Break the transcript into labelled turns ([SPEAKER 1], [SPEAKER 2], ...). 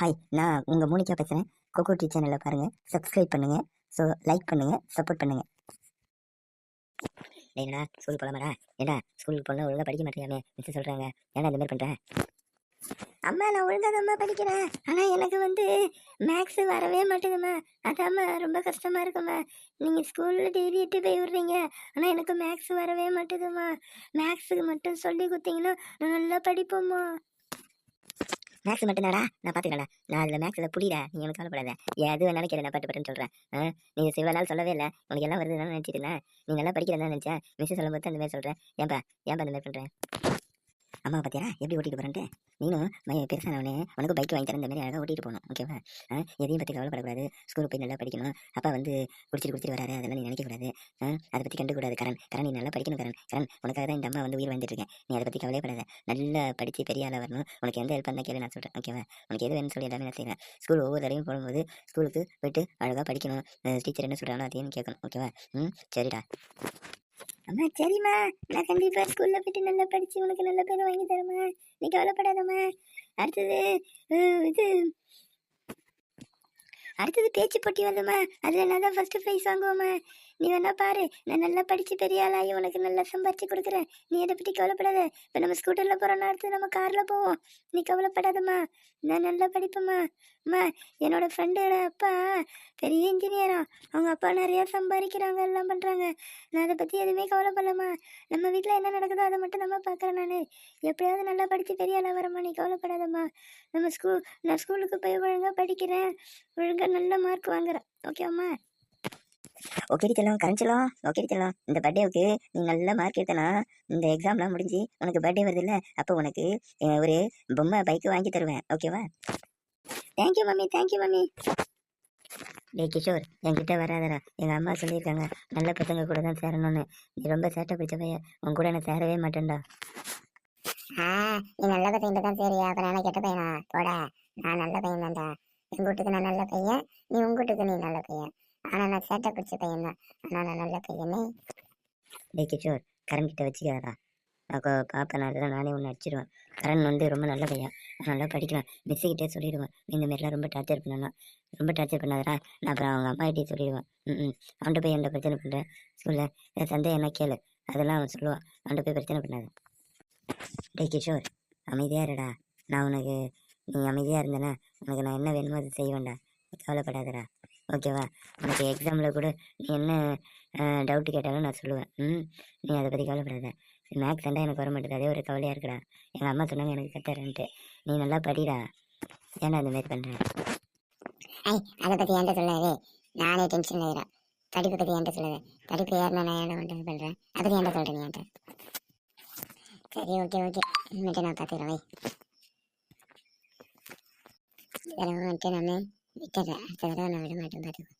[SPEAKER 1] Hi நான் உங்கள் Monica பேசுகிறேன் கோகோ டி சேனலில் பாருங்கள் சப்ஸ்கிரைப் பண்ணுங்கள் ஸோ லைக் பண்ணுங்கள் சப்போர்ட் பண்ணுங்கள் என்னடா ஸ்கூல் போகலாமாடா ஏண்டா ஸ்கூலுக்கு போனால் ஒழுங்காக படிக்க மாட்டேங்காமே மிஸ் சொல்கிறாங்க ஏன்டா இந்த மாதிரி பண்ணுறேன் அம்மா நான் ஒழுங்காக தான்மா படிக்கிறேன். ஆனால் எனக்கு வந்து மேக்ஸு வரவே மாட்டேங்கும்மா அதாம்மா ரொம்ப கஷ்டமாக இருக்கும்மா. நீங்கள் ஸ்கூலில் டெய்லி எட்டு போய் விடுறீங்க. ஆனால் எனக்கு மேக்ஸ் வரவே மாட்டேதும்மா மேக்ஸுக்கு மட்டும் சொல்லி கொடுத்தீங்கன்னா நான் நல்லா படிப்போம்மா. மேக்ஸ் மட்டும்தாடா நான் பார்த்துக்கிறேன் நான் அதில் மேக்ஸில் புரியல நீ எனக்கு கவலைப்படாத. எது வேணாலும் கேளு. நான் பாட்டு பாட்டுன்னு சொல்கிறேன் நீ சிவ நாள் சொல்லவே இல்லை. உனக்கு எல்லாம் வருதுன்னு நினச்சிட்டு இருந்தேன். நீ நல்லா படிக்கிறதா நினச்சேன். மிஸ் சொல்லும்போது அந்த மாதிரி சொல்கிறேன் ஏன்பா? ஏன்பா அந்த மாதிரி பண்ணுறேன் அம்மா பார்த்தியா எப்படி ஓட்டிட்டு போறேன்ட்டு? நீனும் மைய பெருசானவனே உனக்கு பைக் வாங்கி தரேன் இந்த மாதிரி அழகாக ஓட்டிட்டு போகணும் ஓகேவா எதையும் பற்றி கவலைப்படக்கூடாது ஸ்கூலுக்கு போய் நல்லா படிக்கணும். அப்பா வந்து குடிச்சிட்டு குடிச்சிட்டு வராரு. அதெல்லாம் நீ நினைக்கக்கூடாது ஆ, அதை பற்றி கண்டுக்கூடாது கரண் கரண் நீ நல்லா படிக்கணும் கரண். கரண் உனக்காக தான் இந்த அம்மா வந்து உயிர் வந்துட்டு இருக்கேன். நீ அதை பற்றி கவலைப்படாத. நல்லா படித்து பெரிய ஆளாக வரணும். உனக்கு எந்த ஹெல்ப் பண்ணால் கேள்வி நான் சொல்கிறேன் ஓகேவா உனக்கு எது வேணும்னு சொல்லி எல்லாமே நான் செய்வேன். ஸ்கூல் ஒவ்வொரு தடையும் போகும்போது ஸ்கூலுக்கு போயிட்டு அழகாக படிக்கணும். டீச்சர் என்ன சொல்கிறாங்களோ அதையும் கேட்கணும் ஓகேவா ம் சரிடா. அம்மா சரிம்மா. நான் கண்டிப்பாக ஸ்கூலில் போயிட்டு நல்லா படித்து உனக்கு நல்ல பேர் வாங்கி தரேம்மா. நீ கவலைப்படாதம்மா. அடுத்தது இது அடுத்தது பேச்சு போட்டி வருதும்மா அதில் நான் தான் ஃபஸ்ட்டு ப்ரைஸ் வாங்குவோம்மா. நீ வேணா பாரு. நான் நல்லா படித்து பெரிய ஆளாகி உனக்கு நல்லா சம்பாரிச்சு கொடுக்குறேன். நீ அதை பற்றி கவலைப்படாத. இப்போ நம்ம ஸ்கூட்டரில் போகிறோம்னா அடுத்து நம்ம காரில் போவோம். நீ கவலைப்படாதம்மா. நான் நல்லா படிப்பேம்மா. அம்மா என்னோட ஃப்ரெண்டோட அப்பா பெரிய இன்ஜினியரா அவங்க அப்பா நிறையா சம்பாதிக்கிறாங்க எல்லாம் பண்ணுறாங்க நான் அதை பற்றி எதுவுமே கவலைப்படலம்மா. நம்ம வீட்டில் என்ன நடக்குதோ அதை மட்டும் நம்ம பார்க்குறேன் நான். எப்படியாவது நல்லா படித்து பெரிய ஆளாக வரம்மா. நீ கவலைப்படாதம்மா. நம்ம ஸ்கூல் நான் ஸ்கூலுக்கு போய் ஒழுங்காக படிக்கிறேன். ஒழுங்காக நல்ல மார்க் வாங்குறேன். ஓகேவாம்மா ஓகே செல்லம் கரைஞ்சலாம் ஓகே செல்லம் இந்த பர்த்டேவுக்கு நீ நல்ல மார்க் எடுத்தனா இந்த எக்ஸாம்லாம் முடிஞ்சு உனக்கு பர்த்டே வருது இல்லை அப்போ உனக்கு ஒரு பொம்மை பைக்கு வாங்கி தருவேன். ஓகேவா தேங்க்யூ மம்மி தேங்க்யூ மம்மி டேய் கிஷோர் என்கிட்ட வராதரா எங்கள் அம்மா சொல்லியிருக்காங்க நல்ல பசங்க கூட தான் சேரணும்னு. நீ ரொம்ப சேட்டை பிடிச்ச பையன் உன் கூட நான் சேரவே மாட்டேன்டா.
[SPEAKER 2] ஆ நீ நல்ல பையன் தான் சரியா? அப்புறம் நான் கெட்ட பையனா? போடா. நான் நல்ல பையன் தான்டா எங்க வீட்டுக்கு நான் நல்ல பையன் நீ உங்க வீட்டுக்கு நீ நல்ல பையன். ஆனா நான் சேட்டை பிடிச்ச பையன் தான். ஆனா நான் நல்ல பையனே.
[SPEAKER 1] டே கிஷோர் கரண் கிட்ட வச்சுக்காதடா. அப்போ பாப்பா நான் நானே ஒன்று அடிச்சிடுவேன் கரண் வந்து ரொம்ப நல்ல பையன். நல்லா படிக்கிறான். மிஸ்ஸுக்கிட்டே சொல்லிடுவேன். இந்த மாதிரிலாம் ரொம்ப டார்ச்சர் பண்ணணும் ரொம்ப டார்ச்சர் பண்ணாதடா. நான் அப்புறம் அவங்க அம்மா கிட்டே சொல்லிடுவேன். ம் ம் அவன்கிட்ட போய் என்ன பிரச்சனை பண்ணுறேன் ஸ்கூலில் என் சந்தேகம் என்ன கேளு. அதெல்லாம் அவன் சொல்லுவான். அவன்கிட்ட போய் பிரச்சனை பண்ணாத. டே கிஷோர் அமைதியாக இருடா. நான் உனக்கு நீ அமைதியாக இருந்தேன்னா உனக்கு நான் என்ன வேணுமோ அதை செய்வேன்டா. கவலைப்படாதடா. ஓகேவா? உனக்கு எக்ஸாமில் கூட நீ என்ன டவுட்டு கேட்டாலும் நான் சொல்லுவேன். ம்? நீ அதை பற்றி கவலைப்படாத. மேக்ஸ் சண்டை எனக்கு வர மாட்டேது அதே ஒரு கவலையாக இருக்குடா. எங்கள் அம்மா சொன்னாங்க எனக்கு கத்துறேன்ட்டு. நீ நல்லா படிடா. ஏன்டா இந்த மாதிரி பண்ணுறேன்
[SPEAKER 2] ஐ அதை பற்றி என்கிட்ட சொல்லாதே? நானே டென்ஷன் ஆகிறேன் படிப்பு பற்றி என்கிட்ட சொல்லாத? படிப்பு ஏறினா நான் என்ன பண்ணுறது பண்ணுறேன் அதை பத்தி என்கிட்ட சொல்றேன் என்கிட்ட? சரி ஓகே ஓகே. இனிமேட்டு நான் பார்த்துக்கிறேன் வை. இதெல்லாம் வந்துட்டு நான் y que agarraron la broma de un.